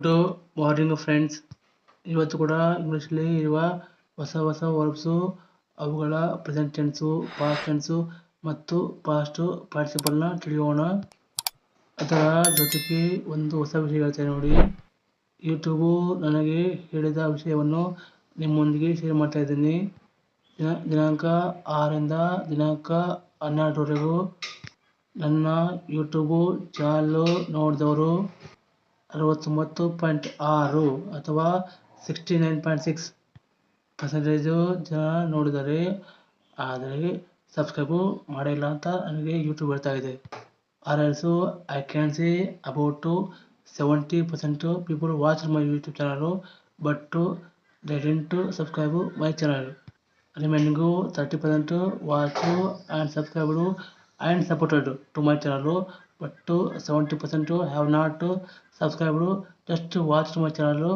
Good morning friends ಇವತ್ತು ಕೂಡ ಇಂಗ್ಲೀಷಲ್ಲಿ ಇರುವ ಹೊಸ ಹೊಸ ವರ್ಬ್ಸು ಅವುಗಳ ಪ್ರೆಸೆಂಟ್ ಟೆನ್ಸು ಪಾಸ್ಟ್ ಟೆನ್ಸು ಮತ್ತು ಪಾಸ್ಟ್ ಪಾರ್ಟಿಸಿಪಲ್ನ ತಿಳಿಯೋಣ. ಅದರ ಜೊತೆಗೆ ಒಂದು ಹೊಸ ವಿಷಯ ಹೇಳ್ತೇನೆ ನೋಡಿ. ಯೂಟ್ಯೂಬು ನನಗೆ ಹೇಳಿದ ವಿಷಯವನ್ನು ನಿಮ್ಮೊಂದಿಗೆ ಶೇರ್ ಮಾಡ್ತಾ ಇದ್ದೀನಿ. ದಿನ, ದಿನಾಂಕ ಆರರಿಂದ ದಿನಾಂಕ ಹನ್ನೆರಡರವರೆಗೂ ನನ್ನ ಯೂಟ್ಯೂಬು ಚಾನಲ್ಲು ನೋಡಿದವರು ಅರವತ್ತೊಂಬತ್ತು ಪಾಯಿಂಟ್ ಆರು ಅಥವಾ sixty nine point six percentage ಜನ ನೋಡಿದ್ದಾರೆ ಆದರೆ ಸಬ್ಸ್ಕ್ರೈಬು ಮಾಡಿಲ್ಲ ಅಂತ ನನಗೆ ಯೂಟ್ಯೂಬ್ ಹೇಳ್ತಾ ಇದೆ. Or else I can see about seventy percent people watch my YouTube channel but didn't subscribe my channel remaining thirty percent watch and subscriber and supported to my channel but seventy percent have not subscriber just watch my channel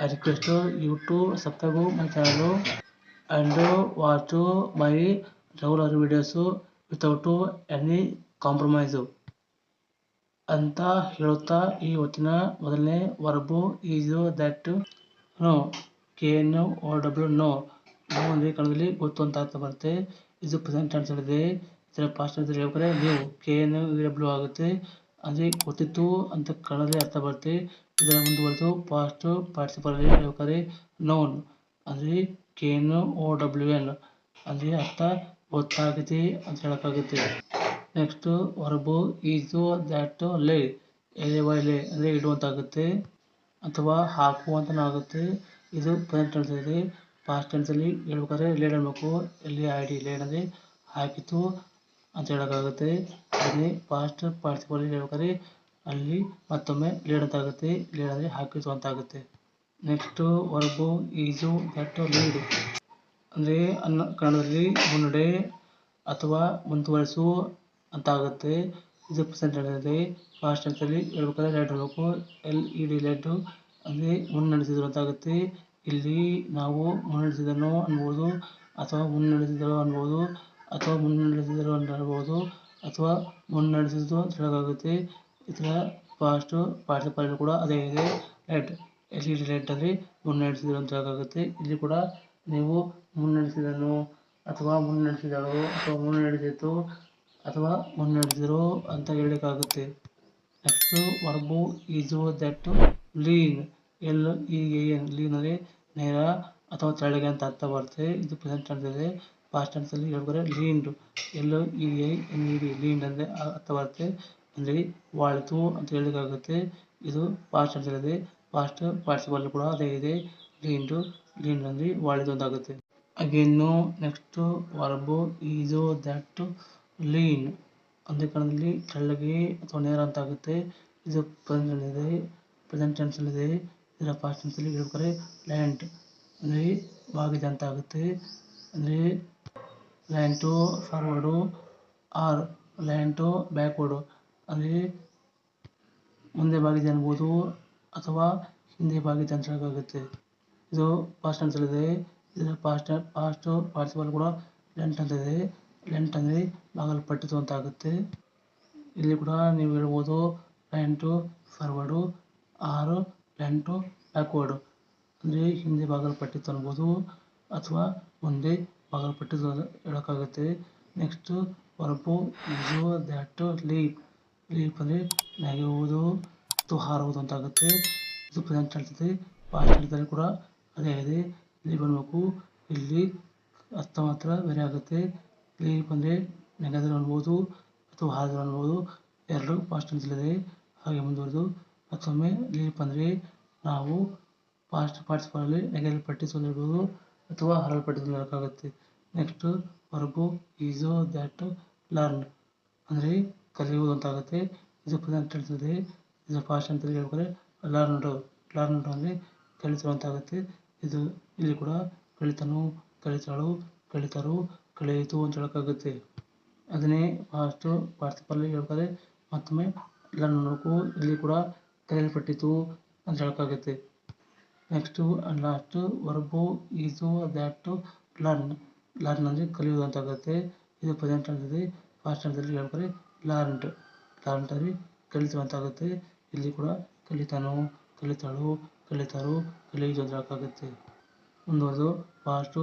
I request you to subscribe my channel and watch my regular videos without any compromise ಅಂತ ಹೇಳುತ್ತಾ ಈ ಹೊತ್ತಿನ ಮೊದಲನೇ verb is that know K N O W know know ಅಂದರೆ ಕನ್ನಡದಲ್ಲಿ ಗೊತ್ತು ಅಂತ ಅರ್ಥ ಬರುತ್ತೆ. ಇದು ಪ್ರೆಸೆಂಟ್ ಟೆನ್ಸಲ್ಲಿದೆ ಇದರ ಪಾಸ್ಟ್ ಅಂತ ಹೇಳ್ಬೇಕಾದ್ರೆ ನೀವು ಕೆ ಎನ್ ವಿ ಡಬ್ಲ್ಯೂ ಆಗುತ್ತೆ ಅಂದರೆ ಗೊತ್ತಿತ್ತು ಅಂತ ಕನ್ನಡದಲ್ಲಿ ಅರ್ಥ ಬರುತ್ತೆ ಇದರ ಮುಂದುವರೆದು ಪಾಸ್ಟ್ ಪಾರ್ಟಿಸಿಪಲ್ ಹೇಳ್ಬೇಕಾದ್ರೆ ನೋನ್ ಅಂದರೆ K N O W N ಅಂದರೆ ಅರ್ಥ ಗೊತ್ತಾಗಿದೆ ಅಂತ ಹೇಳೋಕ್ಕಾಗುತ್ತೆ next verb is that lay ಎಲೆ ವೈಲೆ ಅಂದರೆ ಇಡುವಂತಾಗುತ್ತೆ ಅಥವಾ ಹಾಕು ಆಗುತ್ತೆ ಇದು ಪ್ರೆಸೆಂಟ್ ಟೆನ್ಸಲ್ಲಿದೆ ಪಾಸ್ಟ್ ಟೆನ್ಸಲ್ಲಿ ಹೇಳ್ಬೇಕಾದ್ರೆ ಲೇಡ್ ಅನ್ಬೇಕು ಎಲ್ಲಿ ಐ ಡಿ ಲೇಡ್ ಅಂದರೆ ಹಾಕಿತು ಅಂತ ಹೇಳೋಕ್ಕಾಗುತ್ತೆ. ಅದೇ ಪಾಸ್ಟ್ ಪಾರ್ಟಿಸಿಪಲ್ ಹೇಳ್ಬೇಕಾದ್ರೆ ಅಲ್ಲಿ ಮತ್ತೊಮ್ಮೆ ಲೀಡ್ ಅಂತ ಆಗುತ್ತೆ ಲೀಡ್ ಅಂದರೆ ಹಾಕಿತು ಅಂತ ಆಗುತ್ತೆ next verb is that lead ಅಂದರೆ ಅನ್ನ ಕನ್ನಡದಲ್ಲಿ ಮುನ್ನಡೆ ಅಥವಾ ಮುಂದುವರಿಸು ಅಂತ ಆಗುತ್ತೆ ಇದು ಪ್ರೆಸೆಂಟ್ ಹೇಳಿದೆ ಪಾಸ್ಟ್ ಟೆನ್ಸಲ್ಲಿ ಹೇಳ್ಬೇಕಾದ್ರೆ ಲೈಟ್ ಹೇಳಬೇಕು ಎಲ್ ಇ ಡಿ ಲೈಟು ಅಂದರೆ ಮುನ್ನಡೆಸಿದ್ರು ಅಂತ ಆಗುತ್ತೆ ಇಲ್ಲಿ ನಾವು ಮುನ್ನಡೆಸಿದನು ಅನ್ಬೋದು ಅಥವಾ ಮುನ್ನಡೆಸಿದರು ಅನ್ಬೋದು. ಅಥವಾ ಮುನ್ನಡೆಸಿದರು ಅನ್ನಬಹುದು ಅಥವಾ ಮುನ್ನಡೆಸಿದ್ದು ಅಂತ ಹೇಳೋಕ್ಕಾಗುತ್ತೆ ಇದರ ಪಾಸ್ಟು ಪಾರ್ಟಿಸಿಪಲ್ ಕೂಡ ಅದೇ ಇದೆ. ಲೆಟ್ ಎಲ್ ಇ ಡಿ ಮುನ್ನಡೆಸಿದರು ಅಂತ ಹೇಳೋಕ್ಕಾಗುತ್ತೆ ಇಲ್ಲಿ ಕೂಡ ನೀವು ಮುನ್ನಡೆಸಿದನು ಅಥವಾ ಮುನ್ನಡೆಸಿದಳು ಅಥವಾ ಮುನ್ನಡೆಸಿತು ಅಥವಾ ಮುನ್ನಡೆಸಿದರು ಅಂತ ಹೇಳಿಕಾಗುತ್ತೆ next verb is that lean L E N ಲೀನಲ್ಲಿ ನೇರ ಅಥವಾ ತೆಳಗೆ ಅಂತ ಅರ್ಥ ಬರುತ್ತೆ. ಇದು ಪ್ರೆಸೆಂಟ್ ಟೆನ್ಸಲ್ಲಿ ಪಾಸ್ಟ್ ಟೆನ್ಸಲ್ಲಿ ಹೇಳ್ಬೇಕಾದ್ರೆ leaned L E I N E D leaned ಅಂದರೆ ಅರ್ಥ ಬರುತ್ತೆ ಅಂದರೆ ವಾಳಿತು ಅಂತ ಹೇಳಲಿಕ್ಕಾಗುತ್ತೆ ಇದು ಪಾಸ್ಟ್ ಟೆನ್ಸಲ್ಲಿದೆ ಪಾಸ್ಟ್ ಪಾರ್ಟಿಸಿಪಲ್ ಕೂಡ ಅದೇ ಇದೆ. ಲೀನ್ಡು ಲೀನ್ಡ್ ಅಂದರೆ ವಾಳಿತು ಅಂತ ಆಗುತ್ತೆ again next verb is that lean ಅಂದ್ರೆ ಕಣದಲ್ಲಿ ತೆಳ್ಳಗೆ ಅಥವಾ ನೇರ ಅಂತ ಆಗುತ್ತೆ. ಇದು ಪ್ರೆಸೆಂಟ್ ಇದೆ ಪ್ರೆಸೆಂಟ್ ಟೆನ್ಸಲ್ಲಿದೆ ಇದರ ಪಾಸ್ಟ್ ಟೆನ್ಸಲ್ಲಿ ಹೇಳ್ಬೇಕಾದ್ರೆ ಲ್ಯಾಂಡ್ ಅಂದ್ರೆ ಬಾಗಿದೆ ಆಗುತ್ತೆ. ಅಂದರೆ lean to forward or lean to backward ಅಲ್ಲಿ ಮುಂದೆ ಬಾಗಿದೆ ಅನ್ಬೋದು ಅಥವಾ ಹಿಂದೆ ಬಾಗಿದೆ ಅಂತ ಹೇಳೋಕ್ಕಾಗುತ್ತೆ. ಇದು ಪಾಸ್ಟ್ ಟೆನ್ಸಲ್ಲಿದೆ ಇದರ ಫಾಸ್ಟ್ ಫಾಸ್ಟ್ ಪಾರ್ಟಿಸಿಪಲ್ ಕೂಡ ಲೆಂಟ್ ಅಂತ ಇದೆ. ಲೆಂಟ್ ಅಂದರೆ ಬಾಗಲ್ಪಟ್ಟಿತು ಅಂತ ಆಗುತ್ತೆ. ಇಲ್ಲಿ ಕೂಡ ನೀವು ಹೇಳ್ಬೋದು line to forward or line to backward ಅಂದರೆ ಹಿಂದೆ ಬಾಗಲ್ಪಟ್ಟಿತು ಅನ್ಬೋದು ಅಥವಾ ಮುಂದೆ ಬಾಗಲ್ಪಟ್ಟಿತು ಅಂತ ಹೇಳೋಕ್ಕಾಗುತ್ತೆ. Next verb is that leap leap ಅಂದರೆ ನೆಗೆಯುವುದು ಮತ್ತು ಹಾರುವುದು ಅಂತ ಆಗುತ್ತೆ ಇದು ಪ್ರೆಸೆಂಟ್ ಇದೆ ಪಾಸ್ಟ್ ಹೇಳ್ತಾರೆ ಕೂಡ ಅದೇ ಇದೆ ಇಲ್ಲಿ ಅನ್ಬೇಕು ಇಲ್ಲಿ ಅರ್ಥ ಮಾತ್ರ ಬೇರೆ ಆಗುತ್ತೆ. ಲೀಪ್ ಅಂದರೆ ನೆಗೆದ್ರು ಅನ್ಬೋದು ಅಥವಾ ಹಾರಿದ್ರು ಅನ್ಬೋದು. ಎರಡು ಪಾಸ್ಟ್ ಟೆನ್ಸಲ್ಲಿದೆ ಹಾಗೆ ಮುಂದುವರೆದು. ಮತ್ತೊಮ್ಮೆ ಲೀಪ್ ಅಂದರೆ ನಾವು ಪಾಸ್ಟ್ ಪಾರ್ಟಿಸಿಪಲಲ್ಲಿ ನೆಗೆಯಲ್ಪಟ್ಟಿತು ಅಂತ ಹೇಳ್ಬೋದು ಅಥವಾ ಅಂತ next verb is that learn ಅಂದರೆ ಕಲಿಯುವುದು ಅಂತ ಆಗುತ್ತೆ ಇದು ಪ್ರೆಸೆಂಟ್ ಹೇಳ್ತದೆ ಇದು ಪಾಸ್ಟ್ ಅಂತ ಹೇಳ್ಬೇಕಾದ್ರೆ ಲರ್ನ್ಡ್ ಲರ್ನ್ಡ್ ಅಂದರೆ ಕಲಿತು ಅಂತ ಆಗುತ್ತೆ ಇದು ಇಲ್ಲಿ ಕೂಡ ಕಲಿತನು, ಕಲಿತಾಳು, ಕಲಿತರು, ಕಲಿಯಿತು ಅಂತ ಹೇಳೋಕ್ಕಾಗುತ್ತೆ. ಅದನ್ನೇ ಫಾಸ್ಟು ಪಾರ್ಟಿಪಲ್ಲಿ ಹೇಳ್ಬೇಕಾದ್ರೆ ಮತ್ತೊಮ್ಮೆ ಲರ್ನ್ ಮಾಡಬೇಕು ಇಲ್ಲಿ ಕೂಡ ಕಲಿಯಲ್ಪಟ್ಟಿತು ಅಂತ ಹೇಳೋಕ್ಕಾಗುತ್ತೆ. Next last verb, is, that learn learn ಅಂದರೆ ಕಲಿಯುವುದು ಅಂತ ಆಗುತ್ತೆ ಇದು ಪ್ರೆಸೆಂಟ್ ಟೆನ್ಸ್ ಇದೆ ಪಾಸ್ಟ್ ಟೆನ್ಸಲ್ಲಿ ಹೇಳ್ಬೇಕಾದ್ರೆ ಲರ್ನ್ಡ್. ಲರ್ನ್ಡ್ ಅಲ್ಲಿ ಕಲಿತು ಅಂತ ಆಗುತ್ತೆ ಇಲ್ಲಿ ಕೂಡ ಕಲಿತನು ಕಲಿಯುವುದು ಕಲಿತರು ಆಗುತ್ತೆ. ಮುಂದುವರೆದು ಪಾಸ್ಟು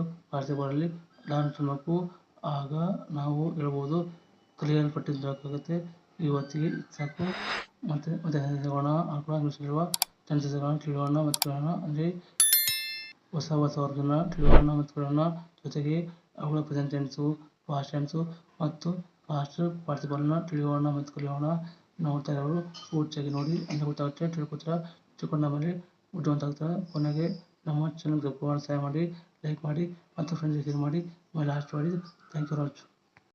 ಅಲ್ಲಿ ಲರ್ನ್ ಮಾಡಬೇಕು ಆಗ ನಾವು ಹೇಳ್ಬೋದು ಕಲಿಯಲ್ಪಟ್ಟಿದ್ದಕ್ಕಾಗುತ್ತೆ ಇವತ್ತಿಗೆ ಸಾಕು. ಮತ್ತು ಮತ್ತೆ ಹೋಗೋಣ ಆ ಇಂಗ್ಲೀಷಲ್ಲಿರುವ ಸೆಂಟೆನ್ಸ್ಗಳನ್ನು ತಿಳಿಯೋಣ ಮತ್ತು ಕೇಳೋಣ ಅಂದರೆ ಹೊಸ ಹೊಸ ವರ್ಗನ ತಿಳಿಯೋಣ ಮತ್ತು ಕೇಳೋಣ ಜೊತೆಗೆ ಅವುಗಳ ಪ್ರೆಸೆಂಟ್ ಟೆನ್ಸು ಪಾಸ್ಟ್ ಟೆನ್ಸು ಮತ್ತು ಪಾಸ್ಟ್ ಪಾರ್ಟಿಸಿಪಲ್ನ ತಿಳಿಯೋಣ ಮತ್ತು ಕಲಿಯೋಣ ನೋಡ್ತಾ ಇರೋರು ಪೂರ್ತಿಯಾಗಿ ನೋಡಿ ಅಂದರೆ ಗೊತ್ತಾಗುತ್ತೆ. ತಿಳ್ಕೊತಾರೆ? ತಿಳ್ಕೊಂಡ ಮೇಲೆ ಆಗ್ತಾರೆ ಕೊನೆಗೆ ನಮ್ಮ ಚಾನಲ್ಗೆ ಸಹಾಯ ಮಾಡಿ ಲೈಕ್ ಮಾಡಿ ಮತ್ತು ಫ್ರೆಂಡ್ಸ್ ಶೇರ್ ಮಾಡಿ. ಲಾಸ್ಟ್ ಮಾಡಿ ಥ್ಯಾಂಕ್ ಯು ಮಚ್